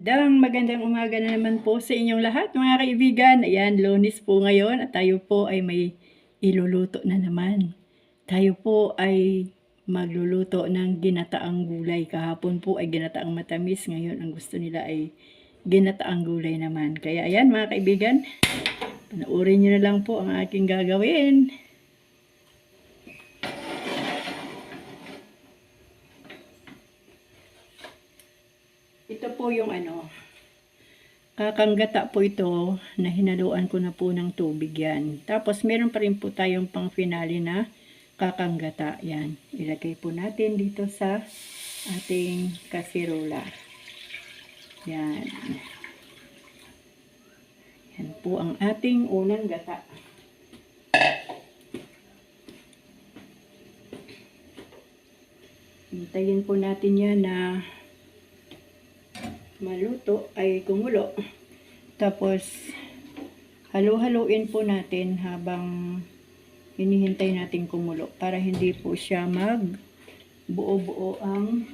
Magandang magandang umaga na naman po sa inyong lahat mga kaibigan. Ayan, lunis po ngayon at tayo po ay may iluluto na naman. Tayo po ay magluluto ng ginataang gulay. Kahapon po ay ginataang matamis. Ngayon ang gusto nila ay ginataang gulay naman. Kaya ayan mga kaibigan, panoorin nyo na lang po ang aking gagawin. Ito yung ano, kakanggata po ito na hinaluan ko na po ng tubig yan. Tapos meron pa rin po tayong pang finale na kakanggata. Yan, ilagay po natin dito sa ating kasirola. Yan. Yan po ang ating unang gata. Hintayin po natin yan na maluto ay kumulo. Tapos, halo-haloin po natin habang hinihintay natin kumulo para hindi po siya mag buo-buo ang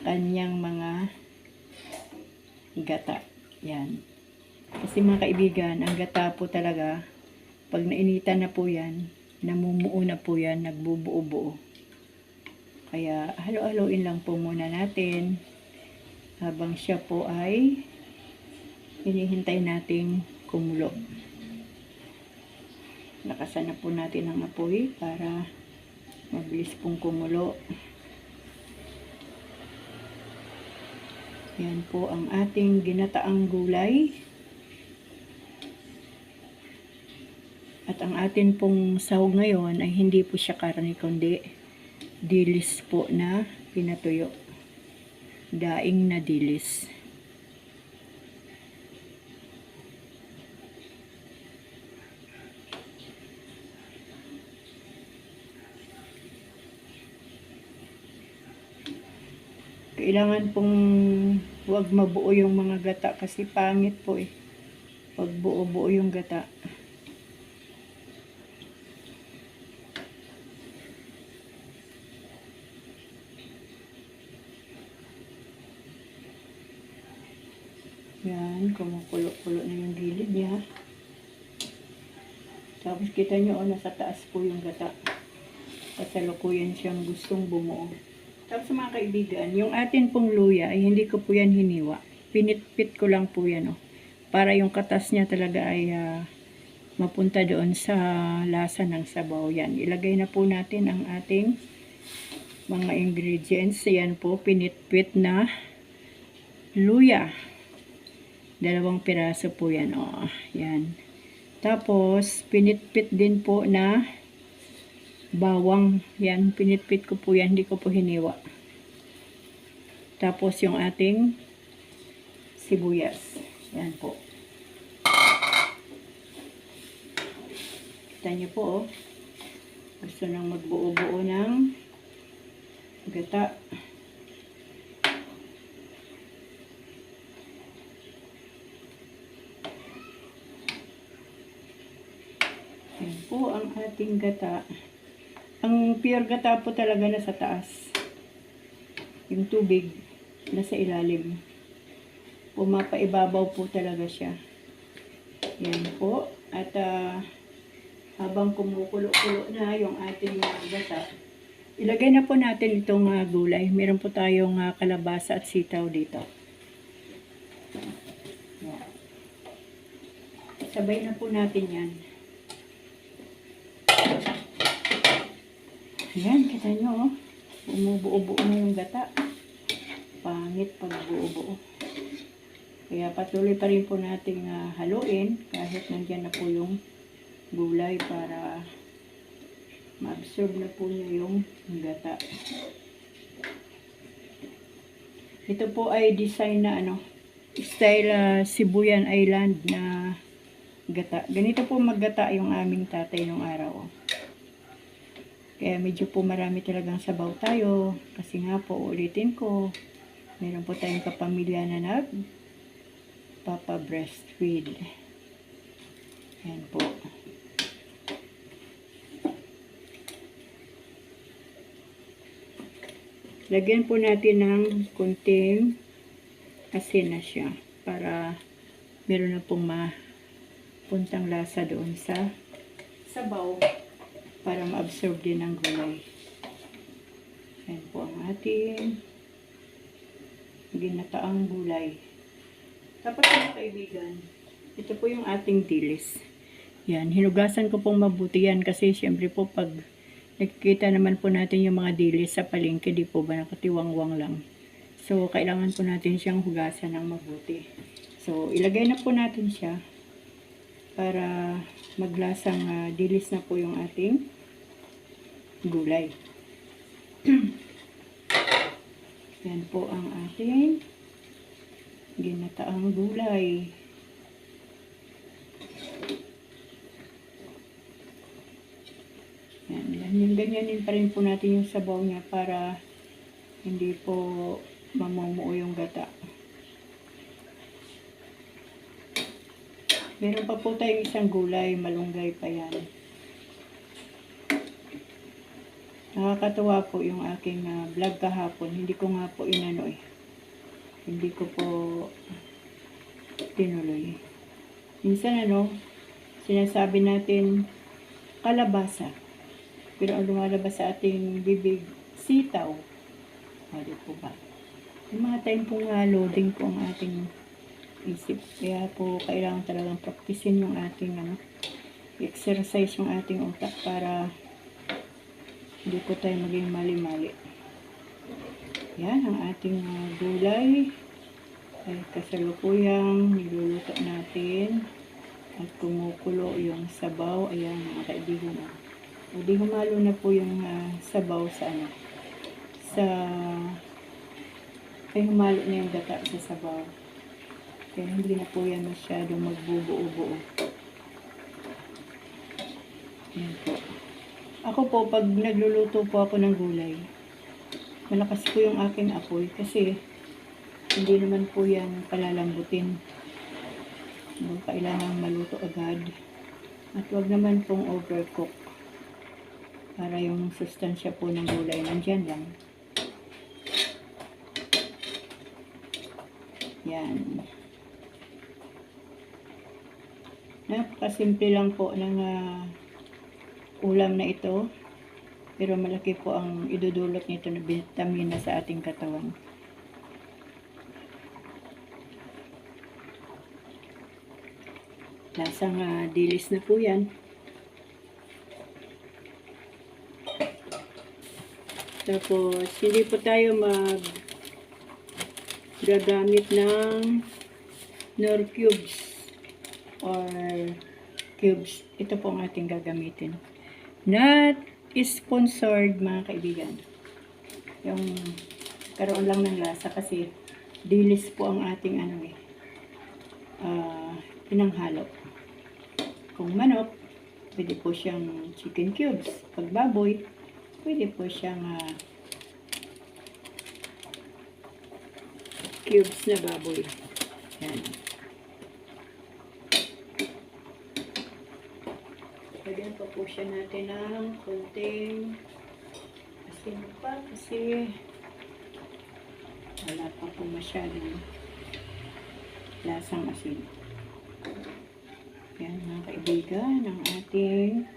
kanyang mga gata. Yan. Kasi mga kaibigan, ang gata po talaga, pag nainitan na po yan, namumuo na po yan, nagbubuo-buo. Kaya halo-haloin lang po muna natin habang siya po ay hinihintay nating kumulo. Lakasan na po natin ang apoy para mabilis pong kumulo. Yan po ang ating ginataang gulay. At ang atin pong sahog ngayon ay hindi po siya karne kundi dilis po na pinatuyo. Daing na dilis. Kailangan pong wag mabuo yung mga gata kasi pangit po eh. Pag buo-buo yung gata. Yan, kumukulo-kulo na yung gilid niya. Tapos kita nyo, oh, nasa taas po yung gata. Kasalukuyan siyang gustong bumuo. Tapos mga kaibigan, yung atin pong luya ay hindi ko po yan hiniwa. Pinitpit ko lang po yan, oh. Para yung katas niya talaga ay ah, mapunta doon sa lasa ng sabaw. Yan, ilagay na po natin ang ating mga ingredients. Yan po, pinitpit na luya. Dalawang piraso po yan. O, yan. Tapos, pinitpit din po na bawang. Yan, pinitpit ko po yan. Hindi ko po hiniwa. Tapos, yung ating sibuyas. Yan po. Kita niyo po, oh. Gusto nang magbuo-buo ng gata. Yan po ang ating gata. Ang pure gata po talaga nasa taas. Yung tubig nasa ilalim. Pumapaibabaw po talaga siya. Yan po. At ah, habang kumukulo-kulo na yung ating gata, ilagay na po natin itong ah, gulay. Meron po tayong ah, kalabasa at sitaw dito. Sabay na po natin yan. Ayan, kita nyo, oh. Bumubuo-buo na yung gata. Pangit pag buo-buo. Kaya patuloy pa rin po nating ah, haluin kahit nandyan na po yung gulay para ma-absorb na po niya yung gata. Ito po ay design na ano, style ah, Sibuyan Island na gata. Ganito po maggata yung aming tatay nung araw. oh. Kaya medyo po marami talagang sabaw tayo. Kasi nga po, ulitin ko, meron po tayong kapamilya na nag papa breastfeed. Yan po. Lagyan po natin ng kunting asin na siya para meron na pong mapuntang lasa doon sa sabaw para ma-absorb din ng gulay. Yan po ang ating ginataang gulay. Tapos mga kaibigan, ito po yung ating dilis. Yan, hinugasan ko pong mabuti yan kasi syempre po pag nakikita naman po natin yung mga dilis sa palengke, di po ba nakatiwangwang lang. So, kailangan po natin siyang hugasan ng mabuti. So, ilagay na po natin siya para maglasang ah, dilis na po yung ating gulay. Yan po ang ating ginataang gulay. Yan, ganyan, ganyanin pa rin po natin yung sabaw niya para hindi po mamumuo yung gata. Meron pa po tayong isang gulay, malunggay pa yan. Nakakatawa po yung aking ah, vlog kahapon. Hindi ko nga po inano eh. Hindi ko po tinuloy. Minsan ano, sinasabi natin kalabasa. Pero ang lumalabas sa ating bibig, sitaw. Hindi po ba? Yung mga time pong uh, loading po ang ating isip. Kaya po kailangan talagang praktisin yung ating ano, exercise yung ating utak para hindi po tayo maging mali-mali. Yan ang ating uh, gulay ay kasalukuyang niluluto natin at kumukulo yung sabaw. Ayan mga kaibigan. ah. O di humalo na po yung ah, sabaw sa ano sa ay humalo na yung gata sa sabaw. Kaya hindi na po yan masyadong magbubuo-buo. Yan po. Ako po, pag nagluluto po ako ng gulay, malakas po yung aking apoy kasi hindi naman po yan palalambutin. Kailangan maluto agad. At wag naman pong overcook. Para yung sustansya po ng gulay nandyan lang. Yan. Napakasimple lang po ng ah, ulam na ito. Pero malaki po ang idudulot nito na vitamina sa ating katawan. Lasang ah, dilis na po yan. Tapos, hindi po tayo mag gagamit ng nor cubes or cubes. Ito po ang ating gagamitin. Not sponsored mga kaibigan. Yung karoon lang ng lasa kasi dilis po ang ating ano eh ah, pinanghalo. Kung manok, pwede po siyang chicken cubes. Pag baboy, pwede po siyang ah, cubes na baboy. Yan. Lagyan pa po natin ng konting asin pa kasi wala pa po masyadong lasang asin. Yan mga kaibigan, ang ating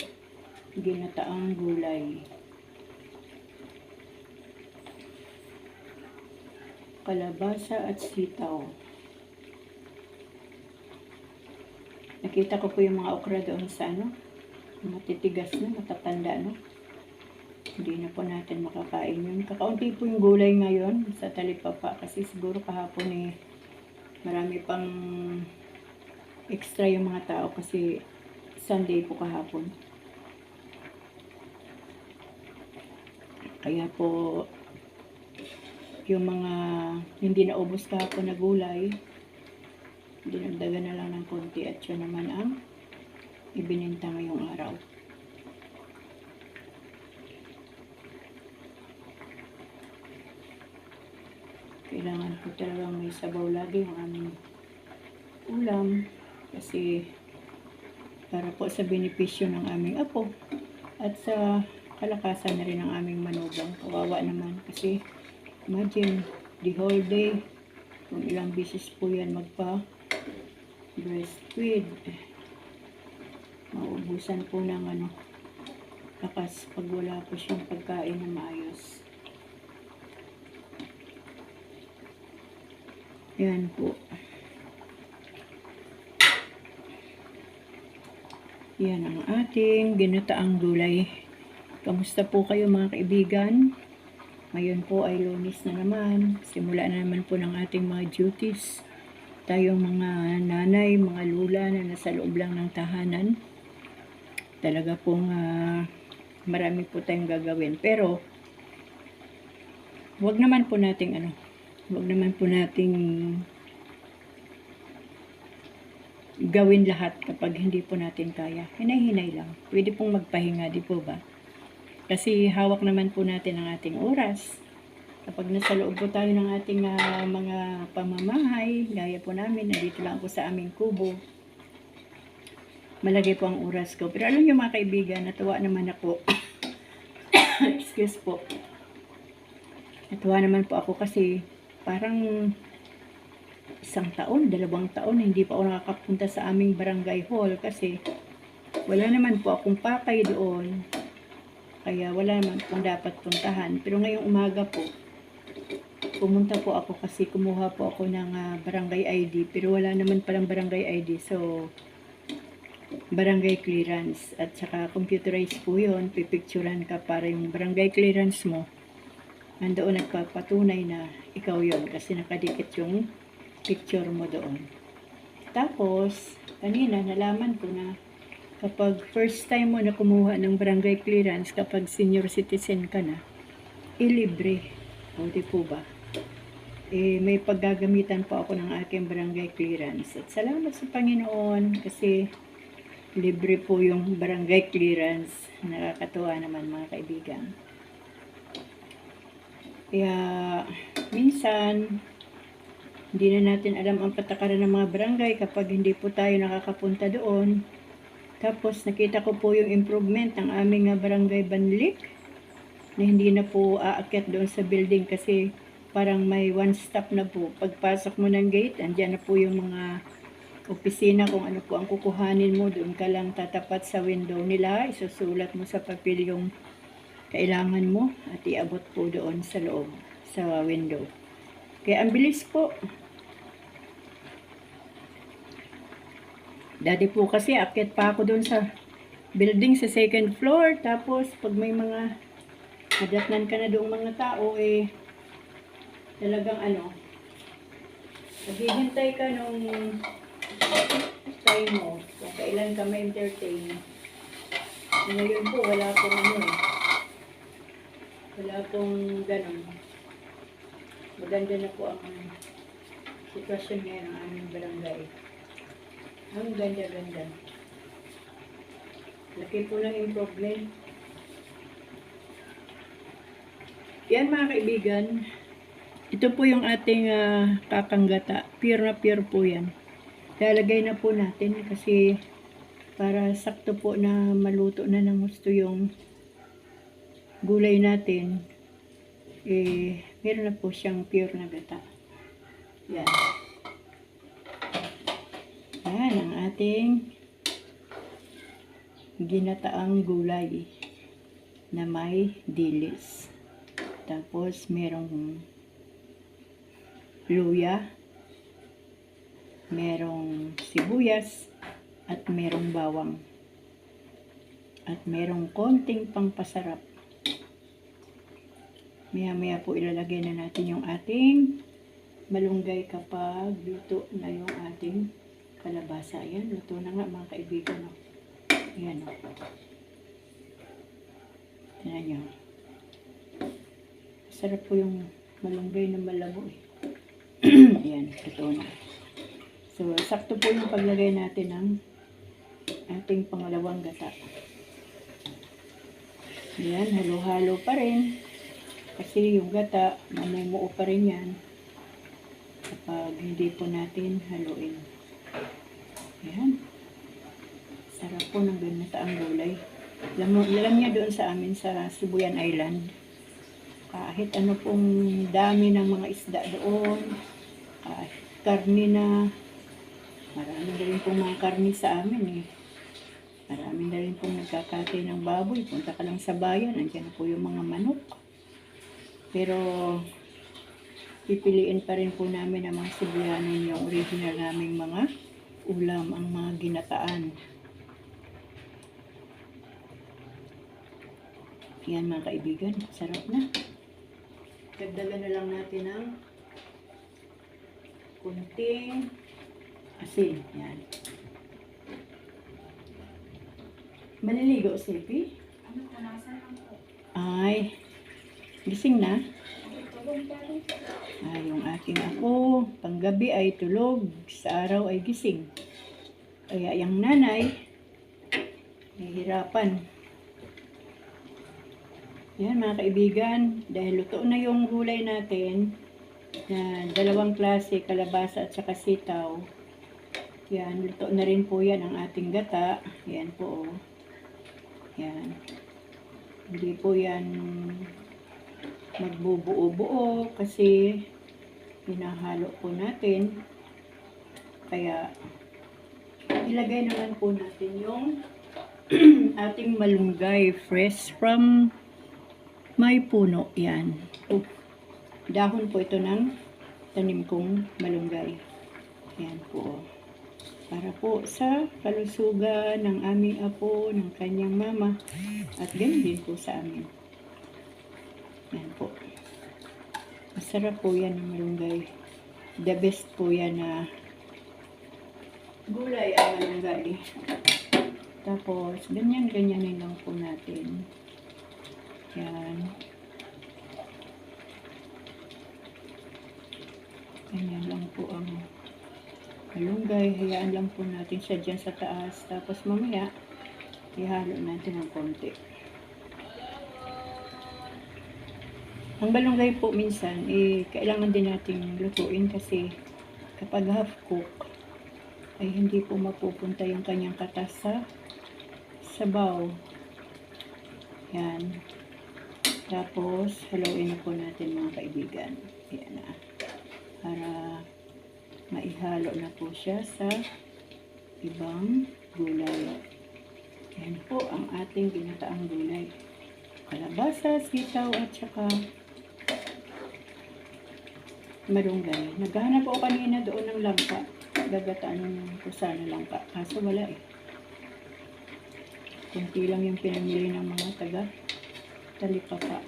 ginataang gulay. Kalabasa at sitaw. Nakita ko po yung mga okra doon sa ano, matitigas na, matatanda na. Hindi na po natin makakain yun. Kakaunti po yung gulay ngayon sa talipapa kasi siguro kahapon eh marami pang extra yung mga tao kasi Sunday po kahapon. Kaya po yung mga hindi na ubos kahapon na gulay, dinagdagan na lang ng konti at yun naman ang ibininta ngayong araw. Kailangan po talagang may sabaw lagi yung aming ulam kasi para po sa benepisyo ng aming apo at sa kalakasan na rin ng aming manugang. Kawawa naman kasi Imagine, the whole day, kung ilang beses po yan magpa breastfeed. Maubusan po ng ano, lakas pag wala po siyang pagkain na maayos. Yan po. Yan ang ating ginataang gulay. Kamusta po kayo mga kaibigan? Ngayon po ay lunis na naman. Simula na naman po ng ating mga duties. Tayong mga nanay, mga lula na nasa loob lang ng tahanan. Talaga pong ah, marami po tayong gagawin. Pero, wag naman po nating ano, wag naman po nating gawin lahat kapag hindi po natin kaya. Hinay-hinay lang. Pwede pong magpahinga, di po ba? Kasi hawak naman po natin ang ating oras. Kapag nasa loob po tayo ng ating ah, mga pamamahay, gaya po namin, nandito lang po sa aming kubo, malagay po ang oras ko. Pero alam niyo mga kaibigan, natuwa naman ako. Excuse po. Natuwa naman po ako kasi parang isang taon, dalawang taon, hindi pa ako nakakapunta sa aming barangay hall kasi wala naman po akong pakay doon. Kaya wala naman pong dapat puntahan. Pero ngayong umaga po, pumunta po ako kasi kumuha po ako ng ah, barangay ID. Pero wala naman palang barangay ID. So, barangay clearance. At saka computerized po yun. Pipicturan ka para yung barangay clearance mo. Nandoon nagpapatunay na ikaw yon kasi nakadikit yung picture mo doon. Tapos, kanina nalaman ko na kapag first time mo na kumuha ng barangay clearance, kapag senior citizen ka na, ilibre. O, di po ba? Eh, may paggagamitan pa ako ng aking barangay clearance. At salamat sa Panginoon kasi libre po yung barangay clearance. Nakakatuwa naman mga kaibigan. Kaya, minsan, hindi na natin alam ang patakaran ng mga barangay kapag hindi po tayo nakakapunta doon. Tapos nakita ko po yung improvement ng aming barangay Banlik na hindi na po aakyat doon sa building kasi parang may one stop na po. Pagpasok mo ng gate, andyan na po yung mga opisina kung ano po ang kukuhanin mo. Doon ka lang tatapat sa window nila. Isusulat mo sa papel yung kailangan mo at iabot po doon sa loob, sa window. Kaya ang bilis po. Dati po kasi akit pa ako doon sa building sa second floor. Tapos pag may mga nadatnan ka na doong mga tao eh talagang ano naghihintay ka nung time mo kung kailan ka ma-entertain. Ngayon po wala pong ano eh. Wala pong ganun. Maganda na po ang sitwasyon ngayon ng aming barangay. Ang ganda-ganda. Laki po ng improvement. Yan mga kaibigan. Ito po yung ating ah, kakanggata. Pure na pure po yan. Lalagay na po natin kasi para sakto po na maluto na ng gusto yung gulay natin eh, meron na po siyang pure na gata. Yan. Yan ang ating ginataang gulay na may dilis. Tapos merong luya, merong sibuyas, at merong bawang. At merong konting pangpasarap. Maya-maya po ilalagay na natin yung ating malunggay kapag luto na yung ating kalabasa. Ayan, luto na nga mga kaibigan. Oh. Ayan. Tignan nyo. Sarap po yung malunggay na malabo eh. Ayan, luto na. So, sakto po yung paglagay natin ng ating pangalawang gata. Ayan, halo-halo pa rin. Kasi yung gata, mamumuo pa rin yan kapag hindi po natin haluin. Ayan. Sarap po ng ganito ang gulay. Alam, alam niya doon sa amin sa Sibuyan Island. Kahit ano pong dami ng mga isda doon. Kahit karni na. Marami na rin pong mga karni sa amin eh. Marami na rin pong nagkakatay ng baboy. Punta ka lang sa bayan, andyan na po yung mga manok. Pero, pipiliin pa rin po namin ang mga Cebuyanin yung original naming mga ulam, ang mga ginataan. Yan mga kaibigan, sarap na. Dagdagan na lang natin ng kunting asin. Yan. Maliligo, Silvi? Ano po, nasa. Ay, gising na? Ay, yung aking ako, panggabi ay tulog, sa araw ay gising. Kaya yung nanay, nahihirapan. Yan mga kaibigan, dahil luto na yung gulay natin, na dalawang klase, kalabasa at saka sitaw. Yan, luto na rin po yan ang ating gata. Yan po, oh. Yan. Hindi po yan magbubuo-buo kasi hinahalo po natin. Kaya ilagay naman po natin yung ating malunggay fresh from may puno. Yan. Oh, dahon po ito ng tanim kong malunggay. Yan po. Para po sa kalusugan ng aming apo, ng kanyang mama, at ganun din po sa amin. Yan po. Masarap po yan ng malunggay. The best po yan na gulay ang malunggay. Tapos, ganyan-ganyanin lang po natin. Yan. Ganyan lang po ang malunggay. Hayaan lang po natin siya dyan sa taas. Tapos mamaya, ihalo natin ng konti. Ang balunggay po minsan, eh, kailangan din nating lutuin kasi kapag half cook, ay hindi po mapupunta yung kanyang katas sa sabaw. Yan. Tapos, haluin na po natin mga kaibigan. Yan na. Para maihalo na po siya sa ibang gulay. Yan po ang ating ginataang gulay. Kalabasa, sitaw, at saka marunggay. Naghahanap ako kanina doon ng langka. Gagataan ko sana langka. Kaso wala eh. Kunti lang yung pinamili ng mga taga talipapa.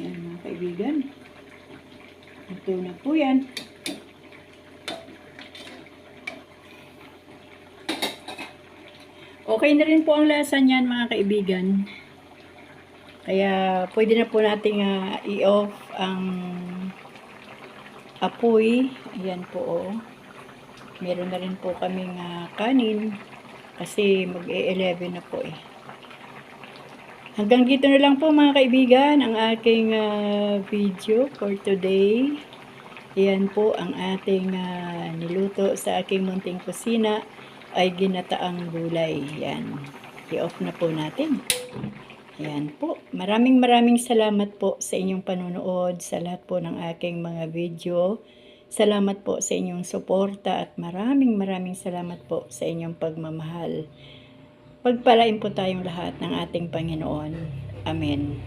Yan mga kaibigan. Ito na po yan. Okay na rin po ang lasa niyan mga kaibigan. Kaya pwede na po nating ah, i-off ang apoy. Ayan po oh. Meron na rin po kaming ah, kanin kasi mag-e-11 na po eh. Hanggang dito na lang po mga kaibigan ang aking ah, video for today. Ayan po ang ating ah, niluto sa aking munting kusina ay ginataang gulay. Yan. I-off na po natin. Ayan po. Maraming maraming salamat po sa inyong panunood, sa lahat po ng aking mga video. Salamat po sa inyong suporta at maraming maraming salamat po sa inyong pagmamahal. Pagpalain po tayong lahat ng ating Panginoon. Amen.